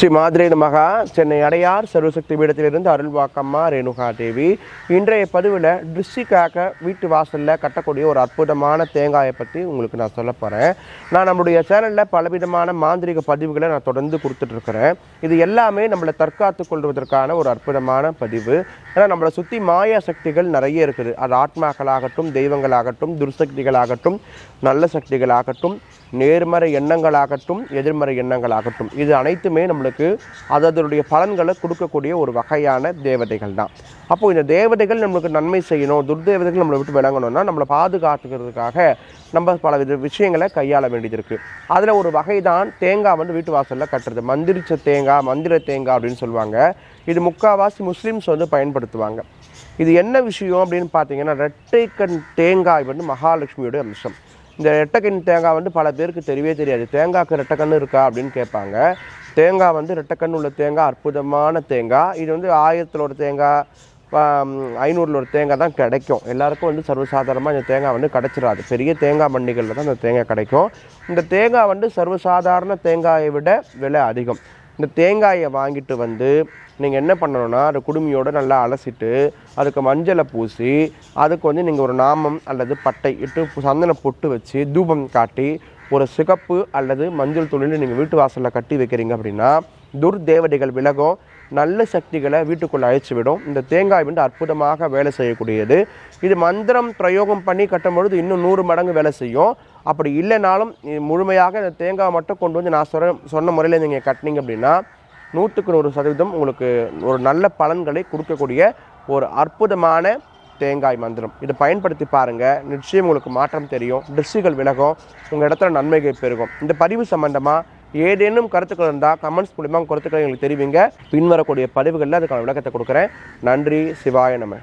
ஸ்ரீ மாதிரி மகா சென்னை அடையார் சர்வசக்தி பீடத்திலிருந்து அருள்வாக்கம்மா ரேணுகா தேவி. இன்றைய பதிவில் திருஷ்டிக்காக வீட்டு வாசலில் கட்டக்கூடிய ஒரு அற்புதமான தேங்காயை பற்றி உங்களுக்கு நான் சொல்ல போகிறேன் நான் நம்மளுடைய சேனலில் பலவிதமான மாந்திரிக பதிவுகளை நான் தொடர்ந்து கொடுத்துட்ருக்கிறேன். இது எல்லாமே நம்மளை தற்காத்து கொள்வதற்கான ஒரு அற்புதமான பதிவு. ஏன்னா நம்மளை சுற்றி மாயா சக்திகள் நிறைய இருக்குது. அது ஆத்மாக்களாகட்டும் தெய்வங்களாகட்டும் துர்சக்திகளாகட்டும் நல்ல சக்திகளாகட்டும் நேர்மறை எண்ணங்களாகட்டும் எதிர்மறை எண்ணங்களாகட்டும். இது அனைத்துமே நம்மளுக்கு அது அதனுடைய பலன்களை கொடுக்கக்கூடிய ஒரு வகையான தேவதைகள் தான் அப்போது இந்த தேவதைகள் நம்மளுக்கு நன்மை செய்யணும் துர்தேவதைகள் நம்மளை விட்டு விளங்கணும்னா நம்மளை பாதுகாத்துக்கிறதுக்காக நம்ம பல வித விஷயங்களை கையாள வேண்டியது இருக்குது அதில் ஒரு வகை தான் தேங்காய் வந்து வீட்டு வாசலில் கட்டுறது. மந்திரிச்ச தேங்காய் மந்திர தேங்காய் அப்படின்னு சொல்லுவாங்க. இது முக்கால்வாசி முஸ்லீம்ஸ் வந்து பயன்படுத்துவாங்க. இது என்ன விஷயம் அப்படின்னு பார்த்தீங்கன்னா ரெட்டைக்கண் தேங்காய் வந்து மகாலட்சுமியோடைய அம்சம். இந்த ரெட்டைக்கண் தேங்காய் வந்து பல பேருக்கு தெரியவே தெரியாது. தேங்காய்க்கு ரெட்டைக்கண் இருக்கா அப்படின்னு கேட்பாங்க. தேங்காய் வந்து ரெட்டக்கண் உள்ள தேங்காய் அற்புதமான தேங்காய். இது வந்து ஆயிரத்தில் ஒரு தேங்காய் ஐநூறில் ஒரு தேங்காய் தான் கிடைக்கும். எல்லாருக்கும் வந்து சர்வசாதாரணமாக இந்த தேங்காய் வந்து கிடச்சிடாது பெரிய தேங்காய் மண்டிகளில் தான் இந்த தேங்காய் கிடைக்கும். இந்த தேங்காய் வந்து சர்வசாதாரண தேங்காயை விட விலை அதிகம். இந்த தேங்காயை வாங்கிட்டு வந்து நீங்கள் என்ன பண்ணணும்னா அது குடுமியோடு நல்லா அலசிட்டு அதுக்கு மஞ்சளை பூசி அதுக்கு வந்து நீங்கள் ஒரு நாமம் அல்லது பட்டை இட்டு சந்தன பொட்டு வச்சு தூபம் காட்டி ஒரு சிகப்பு அல்லது மஞ்சள் துணியில் நீங்கள் வீட்டு வாசலில் கட்டி வைக்கிறீங்க அப்படின்னா துர்தேவதைகள் விலகும் நல்ல சக்திகளை வீட்டுக்குள்ளே அழைச்சி விடும் இந்த தேங்காய் வந்து அற்புதமாக வேலை செய்யக்கூடியது. இது மந்திரம் பிரயோகம் பண்ணி கட்டும் பொழுது இன்னும் நூறு மடங்கு வேலை செய்யும். அப்படி இல்லைனாலும் முழுமையாக இந்த தேங்காய் மட்டும் கொண்டு வந்து நான் சொன்ன சொன்ன முறையில் நீங்கள் கட்டினீங்க அப்படின்னா நூற்றுக்கு நூறு சதவீதம் உங்களுக்கு ஒரு நல்ல பலன்களை கொடுக்கக்கூடிய ஒரு அற்புதமான தேங்காய் மந்திரம். இதை பயன்படுத்தி பாருங்கள் நிச்சயம் உங்களுக்கு மாற்றம் தெரியும். திருஷ்டிகள் விலகும். உங்கள் இடத்துல நன்மைகள் பெருகும். இந்த பதிவு சம்மந்தமாக ஏதேனும் கருத்துக்கள் இருந்தால் கமெண்ட்ஸ் மூலிமா கருத்துக்களை எங்களுக்கு தெரிவிங்க. பின்வரக்கூடிய பதிவுகளில் அதுக்கான விளக்கத்தை கொடுக்குறேன். நன்றி. சிவாய நம.